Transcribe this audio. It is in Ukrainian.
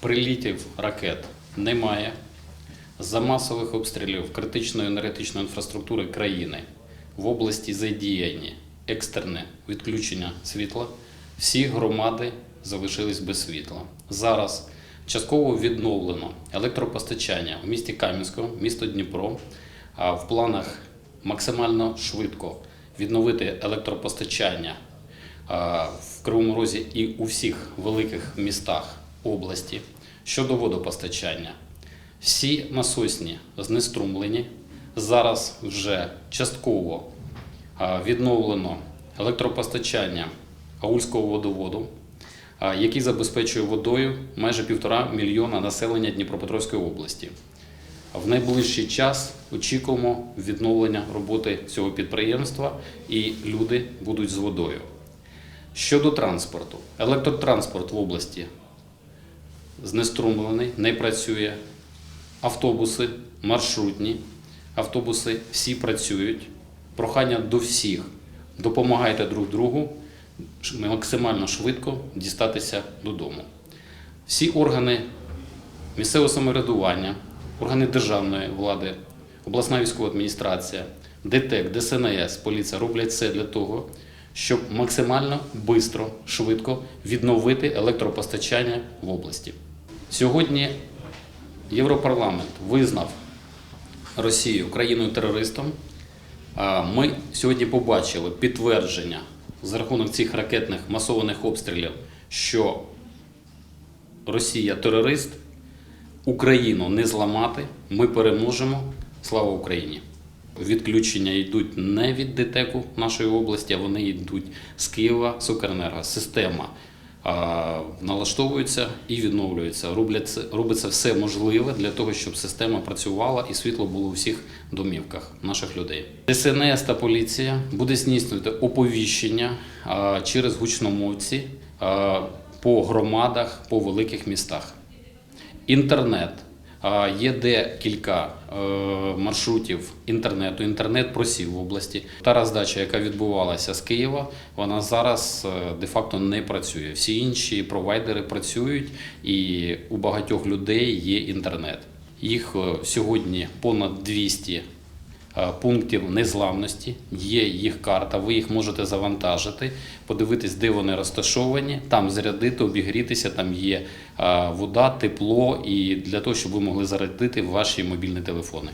Прилітів ракет немає. За масових обстрілів критичної енергетичної інфраструктури країни в області задіяні екстерне відключення світла. Всі громади залишились без світла. Зараз частково відновлено електропостачання в місті Кам'янському, місто Дніпро. А в планах максимально швидко відновити електропостачання в Кривому Розі і у всіх великих містах області. Щодо водопостачання, всі насосні знеструмлені. Зараз вже частково відновлено електропостачання Аульського водоводу, який забезпечує водою майже півтора мільйона населення Дніпропетровської області. В найближчий час очікуємо відновлення роботи цього підприємства і люди будуть з водою. Щодо транспорту, електротранспорт в області знеструмлений, не працює. Автобуси, маршрутні, автобуси всі працюють. Прохання до всіх. Допомагайте друг другу максимально швидко дістатися додому. Всі органи місцевого самоврядування, органи державної влади, обласна військова адміністрація, ДТЕК, ДСНС, поліція роблять все для того, щоб максимально швидко, швидко відновити електропостачання в області. Сьогодні Європарламент визнав Росію країною-терористом. Ми сьогодні побачили підтвердження за рахунок цих ракетних масованих обстрілів, що Росія терорист, Україну не зламати, ми переможемо. Слава Україні! Відключення йдуть не від ДТЕКу нашої області, а вони йдуть з Києва, з Укренерго. Система а, налаштовується і відновлюються. Роблять це- робиться все можливе для того, щоб система працювала і світло було у всіх домівках наших людей. ДСНС та поліція буде здійснювати оповіщення через гучномовці по громадах, по великих містах. Інтернет. Є декілька е, маршрутів інтернету. Інтернет просів в області. Та роздача, яка відбувалася з Києва, вона зараз е, де-факто не працює. Всі інші провайдери працюють, і у багатьох людей є інтернет. Їх е, сьогодні понад 200 е, пунктів незламності. Є їх карта, ви їх можете завантажити, подивитись, де вони розташовані, там зарядити, обігрітися, там є е, вода, тепло і для того, щоб ви могли зарядити ваші мобільні телефони.